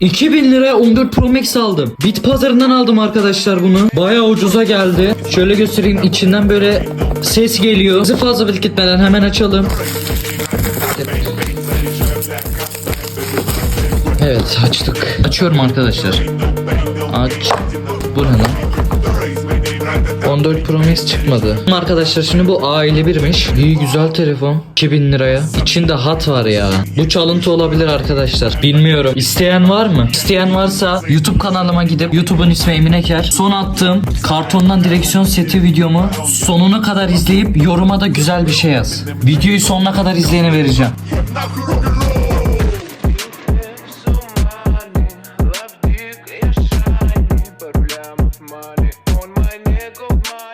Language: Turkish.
2000 liraya 14 Pro Max aldım. Bit pazarından aldım arkadaşlar bunu. Bayağı ucuza geldi. Şöyle göstereyim içinden böyle ses geliyor. Bizi fazla vakit gitmeden hemen açalım. Evet açtık. Açıyorum arkadaşlar. Aç. Bu ne lan? 14 Pro Max çıkmadı. Arkadaşlar şimdi bu aile birmiş. İyi güzel telefon. 2000 liraya. İçinde hat var ya. Bu çalıntı olabilir arkadaşlar. Bilmiyorum. İsteyen var mı? İsteyen varsa YouTube kanalıma gidip YouTube'un ismi Emin Eker. Son attığım kartondan direksiyon seti videomu sonuna kadar izleyip yoruma da güzel bir şey yaz. Videoyu sonuna kadar izleyene vereceğim. on my neck oh of mine.